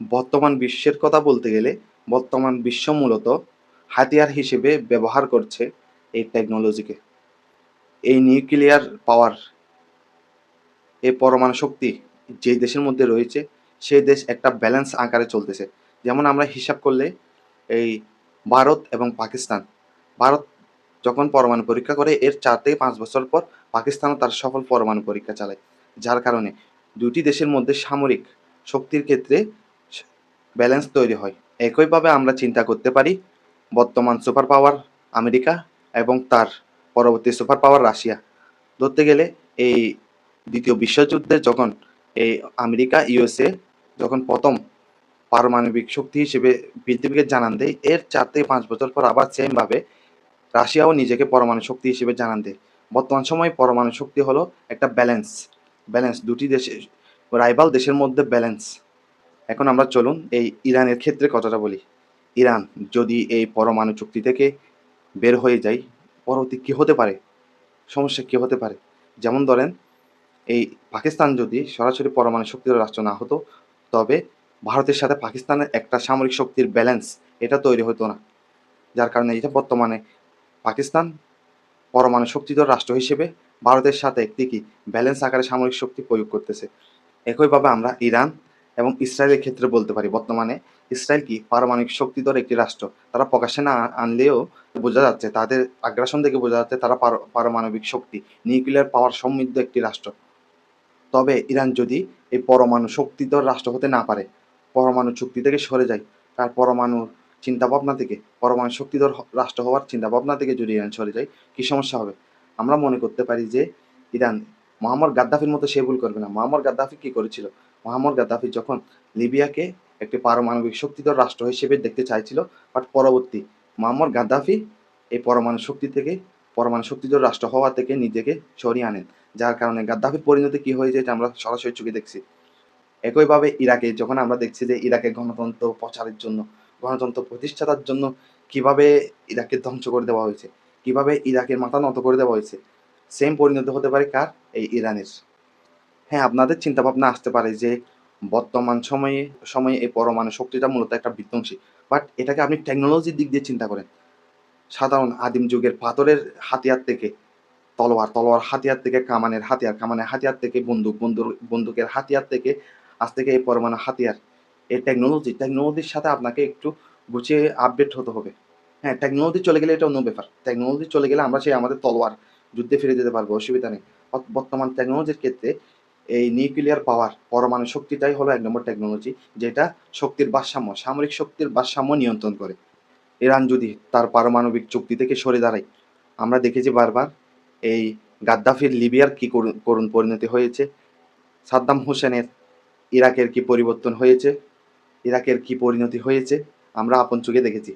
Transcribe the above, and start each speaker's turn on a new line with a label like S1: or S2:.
S1: বর্তমান বিশ্বের কথা বলতে গেলে বর্তমান বিশ্ব মূলত হাতিয়ার হিসেবে ব্যবহার করছে এই টেকনোলজিকে এই নিউক্লিয়ার পাওয়ার এই পরমাণু শক্তি যে দেশের মধ্যে রয়েছে সেই দেশ একটা ব্যালেন্স আকারে চলতেছে। যেমন আমরা হিসাব করলে এই ভারত এবং পাকিস্তান। ভারত যখন পরমাণু পরীক্ষা করে, এর চার থেকে পাঁচ বছর পর পাকিস্তানও তার সফল পরমাণু পরীক্ষা চালায়। যার কারণে দুটি দেশের মধ্যে সামরিক শক্তির ক্ষেত্রে ব্যালেন্স তৈরি হয়। একইভাবে আমরা চিন্তা করতে পারি, বর্তমান সুপার পাওয়ার আমেরিকা এবং তার পরবর্তী সুপার পাওয়ার রাশিয়া। ধরতে গেলে এই দ্বিতীয় বিশ্বযুদ্ধে যখন এই আমেরিকা ইউএসএ যখন প্রথম পারমাণবিক শক্তি হিসেবে পৃথিবীকে জানান দেয়, এর চার থেকে পাঁচ বছর পর আবার সেমভাবে রাশিয়াও নিজেকে পরমাণু শক্তি হিসেবে জানান দেয়। বর্তমান সময়ে পরমাণু শক্তি হলো একটা ব্যালেন্স ব্যালেন্স দুটি দেশের রাইভাল দেশের মধ্যে ব্যালেন্স এখন আমরা চলুন এই ইরানের ক্ষেত্রে কথাটা বলি। ইরান যদি এই পরমাণু চুক্তি থেকে বের হয়ে যায়, পরবর্তী কী হতে পারে? সমস্যা কী হতে পারে? যেমন ধরেন, এই পাকিস্তান যদি সরাসরি পরমাণু শক্তির রাষ্ট্র না হতো, তবে ভারতের সাথে পাকিস্তানের একটা সামরিক শক্তির ব্যালেন্স এটা তৈরি হতো না। যার কারণে এটা বর্তমানে পাকিস্তান পরমাণু শক্তিধর রাষ্ট্র হিসেবে ভারতের সাথে একটি কি ব্যালেন্স আকারে সামরিক শক্তি প্রয়োগ করতেছে। একইভাবে আমরা ইরান এবং ইসরায়েলের ক্ষেত্রে বলতে পারি, বর্তমানে ইসরায়েল কি পারমাণবিক শক্তিধর একটি রাষ্ট্র। তারা প্রকাশ্যে না আনলেও বোঝা যাচ্ছে, তাদের আগ্রাসন থেকে বোঝা যাচ্ছে তারা পারমাণবিক শক্তি, নিউক্লিয়ার পাওয়ার সমৃদ্ধ একটি রাষ্ট্র। তবে ইরান যদি এই পরমাণু শক্তিধর রাষ্ট্র হতে না পারে, পরমাণু চুক্তি থেকে সরে যায়, তার পরমাণু চিন্তাভাবনা থেকে, পরমাণু শক্তিধর রাষ্ট্র হওয়ার চিন্তাভাবনা থেকে যদি ইরান সরে যায়, কী সমস্যা হবে? আমরা মনে করতে পারি যে ইরান মোহাম্মদ গাদ্দাফির মতো সে ভুল করবে না। মোহাম্মদ গাদ্দাফি কী করেছিল? মোহাম্মদ গাদ্দাফি যখন লিবিয়াকে একটি পারমাণবিক শক্তিধর রাষ্ট্র হিসেবে দেখতে চাইছিল বাট পরবর্তী মোহাম্মদ গাদ্দাফি এই পরমাণু শক্তি থেকে, পরমাণু শক্তিধর রাষ্ট্র হওয়া থেকে নিজেকে সরিয়ে আনেন। যার কারণে গাদ্দাফির পরিণতি কী হয়েছে এটা আমরা সরাসরি চোখে দেখছি। একইভাবে ইরাকে যখন আমরা দেখছি যে ইরাকে গণতন্ত্র প্রচারের জন্য, গণতন্ত্র প্রতিষ্ঠাতার জন্য কীভাবে ইরাকে ধ্বংস করে দেওয়া হয়েছে, কীভাবে ইরাকের মাথা নত করে দেওয়া হয়েছে সেম পরিণতি হতে পারে কার? এই ইরানের। হ্যাঁ আপনাদের চিন্তা ভাবনা আসতে পারে যে বর্তমান সময়ে সময়ে এই পরমাণু শক্তিটা মূলত একটা বিধ্বংসী। বাট এটাকে আপনি টেকনোলজির দিক দিয়ে চিন্তা করেন। সাধারণ আদিম যুগের পাথরের হাতিয়ার থেকে, তলোয়ার তলোয়ার হাতিয়ার থেকে, কামানের হাতিয়ার কামানের হাতিয়ার থেকে, বন্দুক বন্দুক বন্দুকের হাতিয়ার থেকে, আজ থেকে এই পরমাণু হাতিয়ার। এই টেকনোলজি টেকনোলজির সাথে আপনাকে একটু গুছিয়ে আপডেট হতে হবে। হ্যাঁ টেকনোলজি চলে গেলে এটা অন্য ব্যাপার। টেকনোলজি চলে গেলে আমরা সেই আমাদের তলোয়ার যুদ্ধে ফিরে যেতে পারব, অসুবিধা নেই। বর্তমান টেকনোলজির ক্ষেত্রে এই নিউক্লিয়ার পাওয়ার পরমাণু শক্তিটাই হলো এক নম্বর টেকনোলজি যেটা শক্তির ভারসাম্য, সামরিক শক্তির ভারসাম্য নিয়ন্ত্রণ করে। ইরান যদি তার পারমাণবিক চুক্তি থেকে সরে দাঁড়ায়, আমরা দেখেছি বারবার এই গাদ্দাফির লিবিয়ার কি করুণ পরিণতি হয়েছে, সাদ্দাম হোসেনের ইরাকের কি পরিবর্তন হয়েছে, ইরাকের কি পরিণতি হয়েছে, আমরা আপন চোখে দেখেছি।